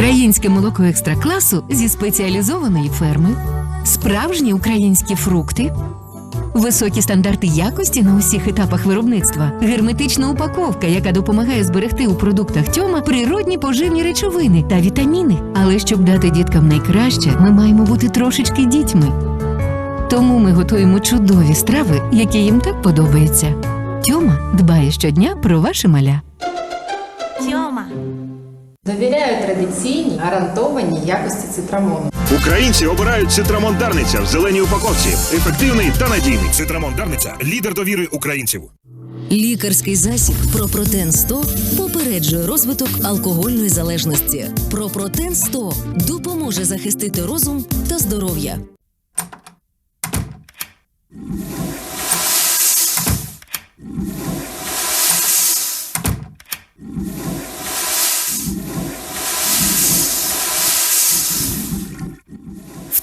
Українське молоко екстракласу зі спеціалізованої ферми, справжні українські фрукти, високі стандарти якості на усіх етапах виробництва, герметична упаковка, яка допомагає зберегти у продуктах тьома природні поживні речовини та вітаміни. Але щоб дати діткам найкраще, ми маємо бути трошечки дітьми. Тому ми готуємо чудові страви, які їм так подобаються. Тьома дбає щодня про ваше маля. Тьома. Довіряю традиційній гарантованій якості цитрамону. Українці обирають цитрамон Дарниця в зеленій упаковці. Ефективний та надійний. Цитрамон Дарниця лідер довіри українців. Лікарський засіб Пропротен 100 попереджує розвиток алкогольної залежності. Пропротен 100 допоможе захистити розум та здоров'я.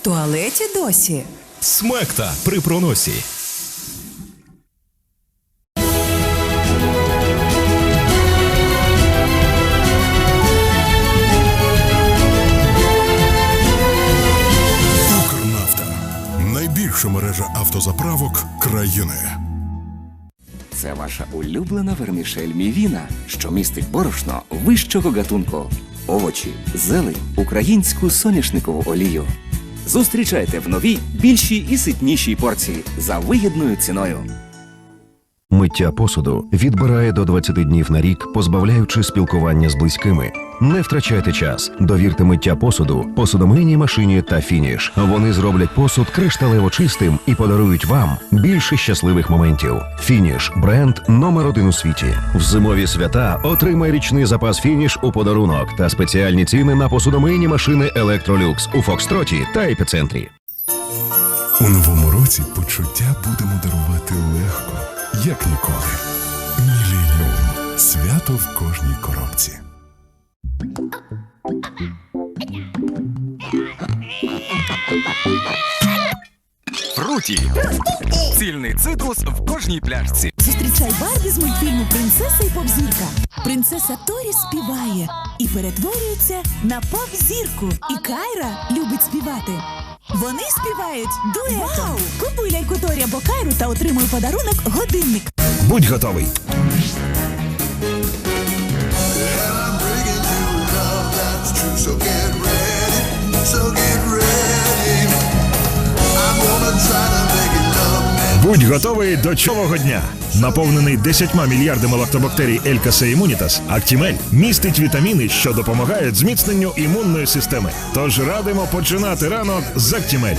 Туалеті досі. Смекта при проносі. Укрнафта найбільша мережа автозаправок країни. Це ваша улюблена вермішель Мівіна, що містить борошно вищого гатунку, овочі, зелень, українську соняшникову олію. Зустрічайте в новій, більшій і ситнішій порції за вигідною ціною. Миття посуду відбирає до 20 днів на рік, позбавляючи спілкування з близькими. Не втрачайте час. Довірте миття посуду посудомийній машині та фініш. Вони зроблять посуд кришталево чистим і подарують вам більше щасливих моментів. Фініш бренд номер один у світі. В зимові свята отримай річний запас фініш у подарунок та спеціальні ціни на посудомийні машини Електролюкс у Фокстроті та епіцентрі. У новому році почуття будемо дарувати легко, як ніколи. Міленіум. Свято в кожній коробці. Фруті. Цільний цитрус в кожній пляшці. Зустрічай Барбі з мультфільму Принцеса і попзірка. Принцеса Торі співає і перетворюється на поп-зірку. І Кайра любить співати. Вони співають дуетом. Купуй ляльку Торі або Кайру та отримуй подарунок годинник. Будь готовий. Будь готовий до чового дня. Наповнений 10 мільярдами лактобактерій Елькаса Імунітас, Актімель містить вітаміни, що допомагають зміцненню імунної системи. Тож радимо починати ранок з Актімель.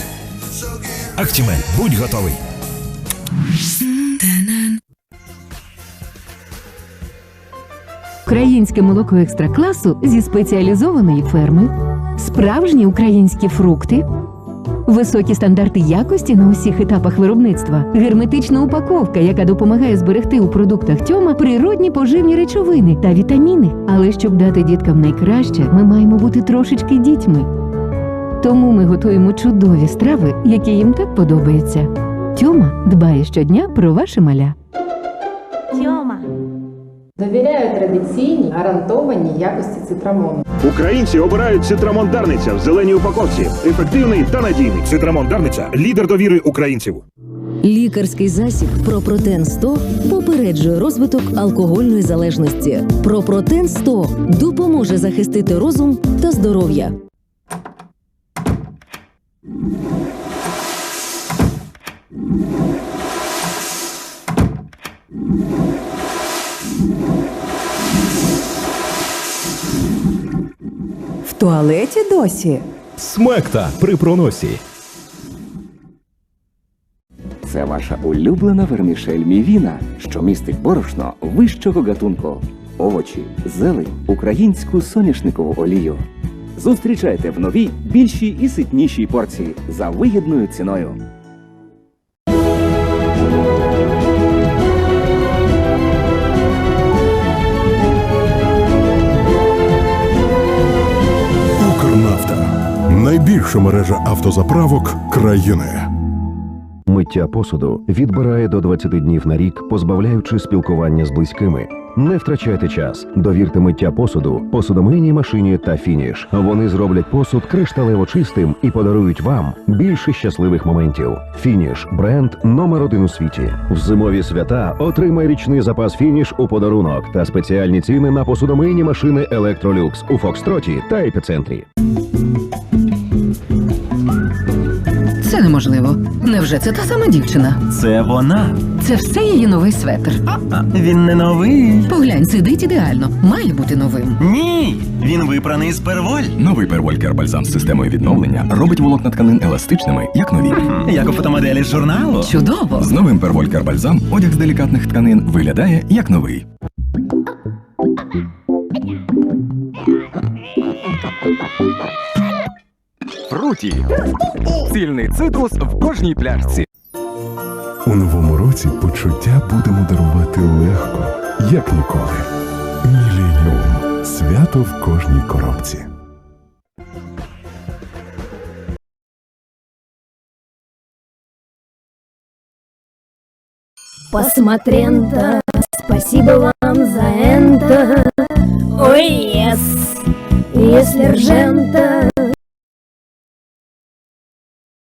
Актімель, будь готовий. Українське молоко екстракласу зі спеціалізованої ферми, справжні українські фрукти, високі стандарти якості на усіх етапах виробництва, герметична упаковка, яка допомагає зберегти у продуктах тьома природні поживні речовини та вітаміни. Але щоб дати діткам найкраще, ми маємо бути трошечки дітьми. Тому ми готуємо чудові страви, які їм так подобаються. Тьома дбає щодня про ваше маля. Довіряю традиційній гарантованій якості цитрамону. Українці обирають цитрамон Дарниця в зеленій упаковці. Ефективний та надійний. Цитрамон Дарниця лідер довіри українців. Лікарський засіб Пропротен 100 попереджує розвиток алкогольної залежності. Пропротен 100 допоможе захистити розум та здоров'я. В туалеті досі. Смекта при проносі. Це ваша улюблена вермішель Мівіна, що містить борошно вищого гатунку, овочі, зелень, українську соняшникову олію. Зустрічайте в новій, більшій і ситнішій порції за вигідною ціною. Найбільша мережа автозаправок країни. Миття посуду відбирає до 20 днів на рік, позбавляючи спілкування з близькими. Не втрачайте час. Довірте миття посуду, посудомийній машині та фініш. Вони зроблять посуд кришталево чистим і подарують вам більше щасливих моментів. Фініш бренд номер один у світі. В зимові свята отримай річний запас фініш у подарунок та спеціальні ціни на посудомийні машини Electrolux у Фокстроті та епіцентрі. Це неможливо. Невже це та сама дівчина? Це вона. Це все її новий светр. Він не новий. Поглянь, сидить ідеально. Має бути новим. Ні, він випраний з перволь. Новий перволькер бальзам з системою відновлення робить волокна тканин еластичними, як нові. Як у фотомоделі з журналу. Чудово. З новим перволькер бальзам одяг з делікатних тканин виглядає як новий. Фруті. Цільний цитрус в кожній пляшці. У новому році почуття будемо дарувати легко, як ніколи. Міленіум. Свято в кожній коробці. Посмотрента, спасибо вам за это. Ой, ес. Если ржента,